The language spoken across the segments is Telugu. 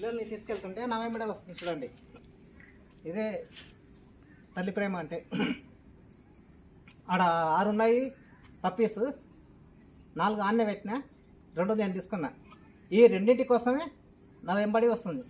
పిల్లల్ని తీసుకెళ్తుంటే నా వెంబడే వస్తుంది చూడండి. ఇదే తల్లి ప్రేమ అంటే. ఆడ ఆరు ఉన్నాయి పప్పీస్ నాలుగు ఆన్నే పెట్టిన రెండు నేను తీసుకున్నా. ఈ రెండింటి కోసమే నా వెంబడి వస్తుంది.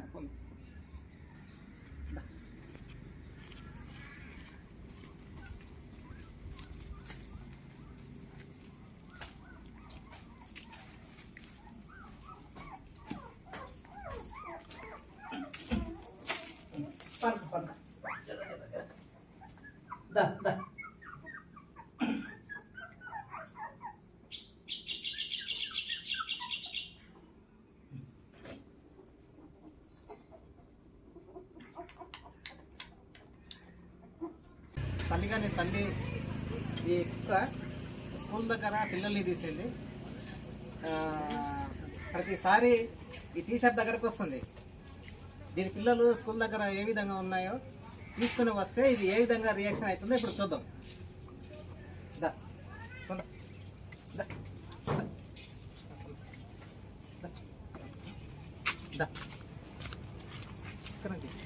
Hapon. తల్లిగాని తల్లి ఈ కుక్క స్కూల్ దగ్గర పిల్లల్ని తీసింది ప్రతిసారి ఈ టీషర్ట్ దగ్గరకు వస్తుంది. దీని పిల్లలు స్కూల్ దగ్గర ఏ విధంగా ఉన్నాయో తీసుకుని వస్తే ఇది ఏ విధంగా రియాక్షన్ అవుతుందో ఇప్పుడు చూద్దాం. దా, దా, ఇక్కడ దా.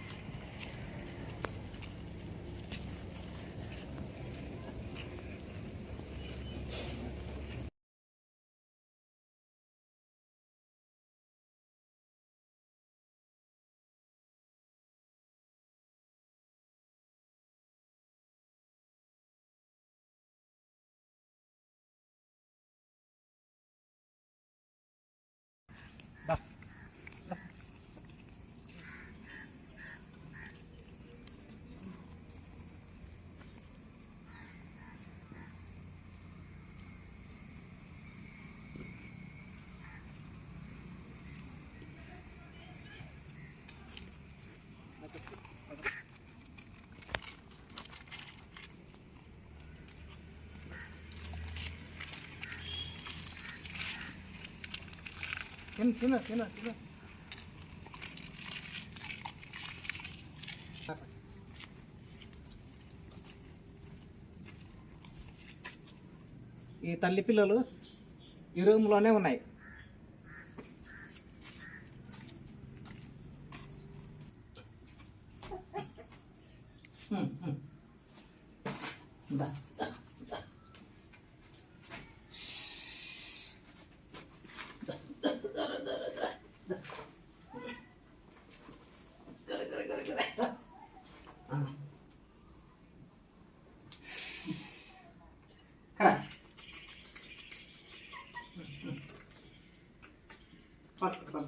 తిను తిను తిను తిను. ఈ తల్లి పిల్లలు ఈ రూమ్లోనే ఉన్నాయి. దా, దా, దా. Gara, gara, gara, gara. దా. ఆ. కరా. పట్టుకో,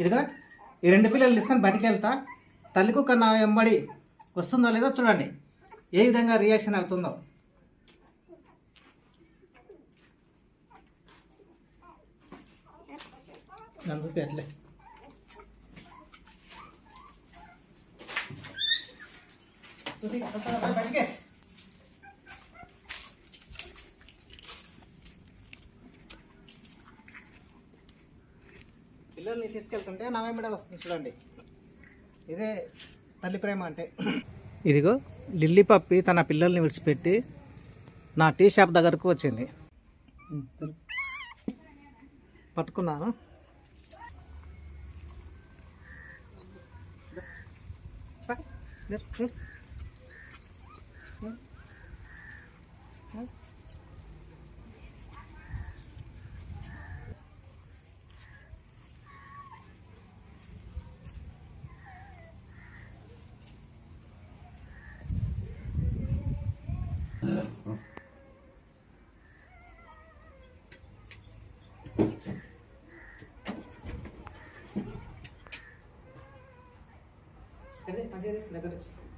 ఇదిగా ఈ రెండు పిల్లలు తీసుకొని బయటికి వెళ్తా. తల్లి కుక్క నా వెంబడి వస్తుందో లేదో చూడండి. ఏ విధంగా రియాక్షన్ అవుతుందో. దాని చూపి అట్లే. పిల్లల్ని తీసుకెళ్తుంటే నా వెంబడే వస్తుంది చూడండి. ఇదే తల్లి ప్రేమ అంటే. ఇదిగో లిల్లీ పప్పి తన పిల్లల్ని విడిచిపెట్టి నా టీ షాప్ దగ్గరకు వచ్చింది. పట్టుకున్నాను. దగ్గర వచ్చి నీ పిల్లలు అక్కడ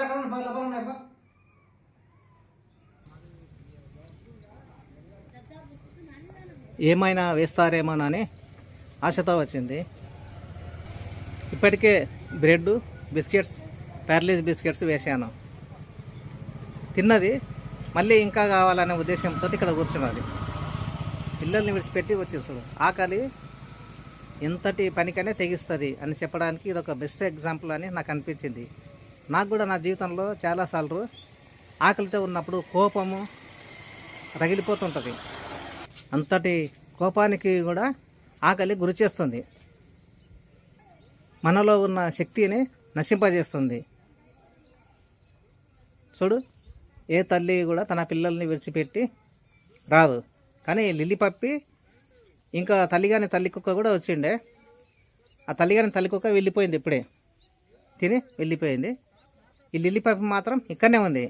ఉన్నాయి, లోపల ఉన్నాయి అబ్బా. ఏమైనా వేస్తారేమోనని ఆశతో వచ్చింది. ఇప్పటికే బ్రెడ్ బిస్కెట్స్ ప్యారలీస్ బిస్కెట్స్ వేసాను. తిన్నది. మళ్ళీ ఇంకా కావాలనే ఉద్దేశంతో ఇక్కడ కూర్చున్నది. పిల్లల్ని విడిచిపెట్టి వచ్చేసాడు చూడు. ఆకలి ఎంతటి పనికనే తెగిస్తుంది అని చెప్పడానికి ఇది ఒక బెస్ట్ ఎగ్జాంపుల్ అని నాకు అనిపించింది. నాకు కూడా నా జీవితంలో చాలాసార్లు ఆకలితో ఉన్నప్పుడు కోపము రగిలిపోతుంటుంది. అంతటి కోపానికి కూడా ఆకలి గురి చేస్తుంది. మనలో ఉన్న శక్తిని నశింపజేస్తుంది. చూడు ఏ తల్లి కూడా తన పిల్లల్ని విడిచిపెట్టి రాదు. కానీ లిల్లీ పప్పి ఇంకా తల్లిగాని తల్లి కుక్క కూడా వచ్చిండే. ఆ తల్లిగాని తల్లి కుక్క వెళ్ళిపోయింది ఇప్పుడే. తిని వెళ్ళిపోయింది. ఈ లిల్లీ పైపు మాత్రం ఇక్కడనే ఉంది.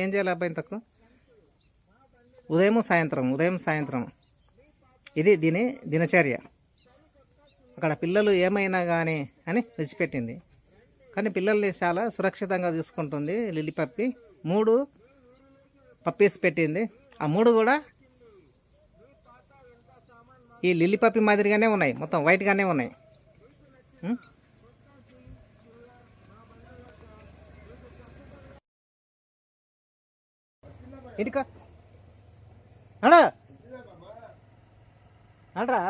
ఏం చేయాలి అబ్బాయి తక్కువ ఉదయం సాయంత్రం ఉదయం సాయంత్రం. ఇది దీని దినచర్య. అక్కడ పిల్లలు ఏమైనా కానీ అని విడిచిపెట్టింది. కానీ పిల్లల్ని చాలా సురక్షితంగా చూసుకుంటుంది లిల్లీ పప్పి. మూడు పప్పీస్ పెట్టింది. ఆ మూడు కూడా ఈ లిల్లీ పప్పి మాదిరిగానే ఉన్నాయి. మొత్తం వైట్గానే ఉన్నాయి. ఏంటికా అడా అనరా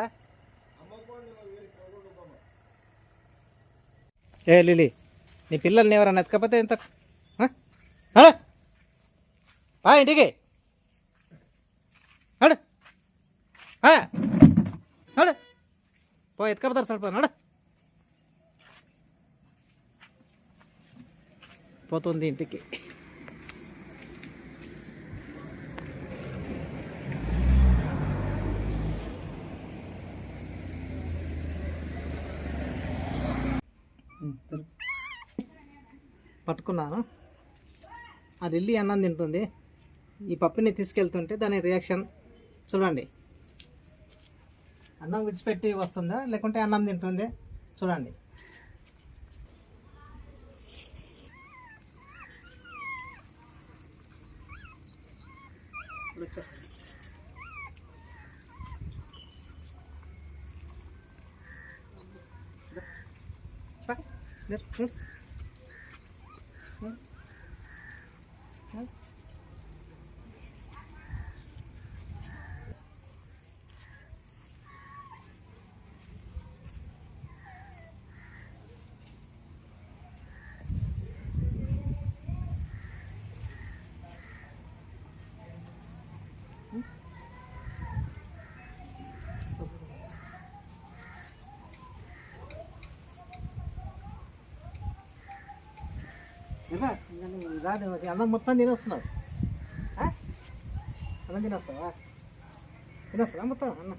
ఏ లిలి నీ పిల్లల్ని ఎవరన్నా ఎత్తుకపోతే ఎంత? అడా ఆ ఇంటికి. అడు అడు పో ఎత్తుకపోతారు సరిపో నడు పోతుంది ఇంటికి. పట్టుకున్నాను. అది వెళ్ళి అన్నం తింటుంది. ఈ పప్పుని తీసుకెళ్తుంటే దాని రియాక్షన్ చూడండి. అన్నం విడిచిపెట్టి వస్తుందా? లేకుంటే అన్నం తింటుంది? చూడండి ఇప్పుడు వచ్చా. పా, దే, ఉం. ఉం. ఉం. ఏమా? నేను రాదు అన్నం మొత్తం తినేస్తున్నావు. అన్నం తినేస్తావా? తినేస్తావా మొత్తం అన్నం?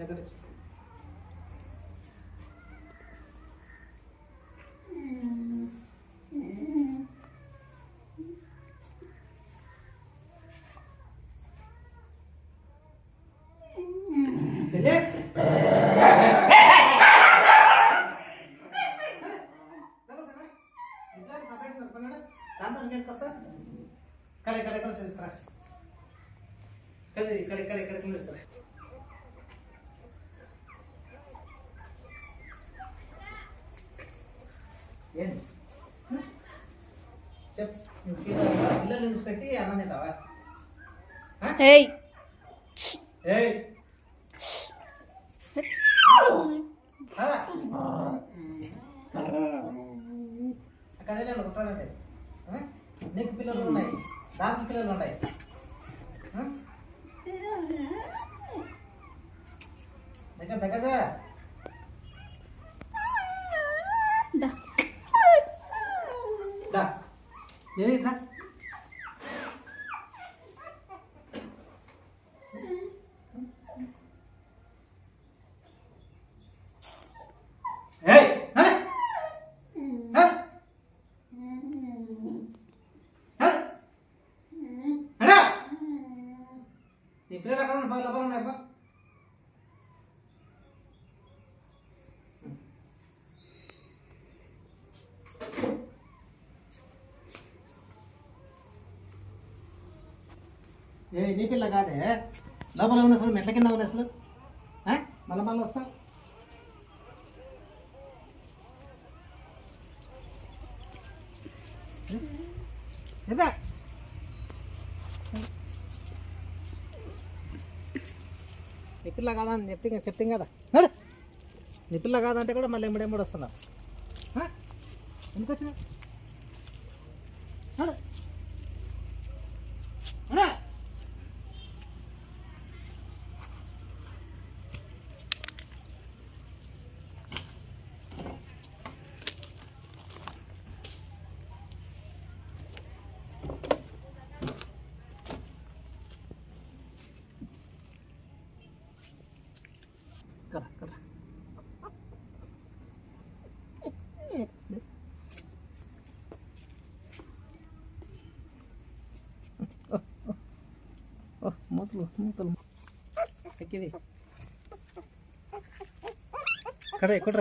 దగ్గర దాంతో ఇంకెందుకు వస్తా? ఇక్కడ ఇక్కడ ఇక్కడ తీసుకురా. ఇక్కడ ఇక్కడ ఇక్కడ కింద తీసుకురా. ఏంది? చెప్ పిల్లలు అన్నం తింటావా? ఏయ్. ఏయ్. కుట్టాడంటే ఆ? నీకు పిల్లలు ఉన్నాయి. దానికి పిల్లలు ఉన్నాయి? దగ్గర దగ్గరగా దా. దా. ఏది దా ఏయ్ నడే నడే నడే నడే నీ పిల్లలు అక్కడ ఉన్నాయి లోపల అబ్బా ఏ నీ పిల్ల కాదే లోపల ఉన్న అసలు మెట్ల కింద ఉన్న అసలు మళ్ళీ మళ్ళీ వస్తా ఏదా పిల్ల కాదా అని చెప్తే ఇంకా చెప్తాం కదా? నడు. నీ పిల్ల కాదంటే కూడా మళ్ళీ ఎంబడెంబడి వస్తున్నా ఎందుకు వచ్చినా నడు. Kara. Oh, మూతలు మూతలు ఎక్కిది కడ ఎక్కడ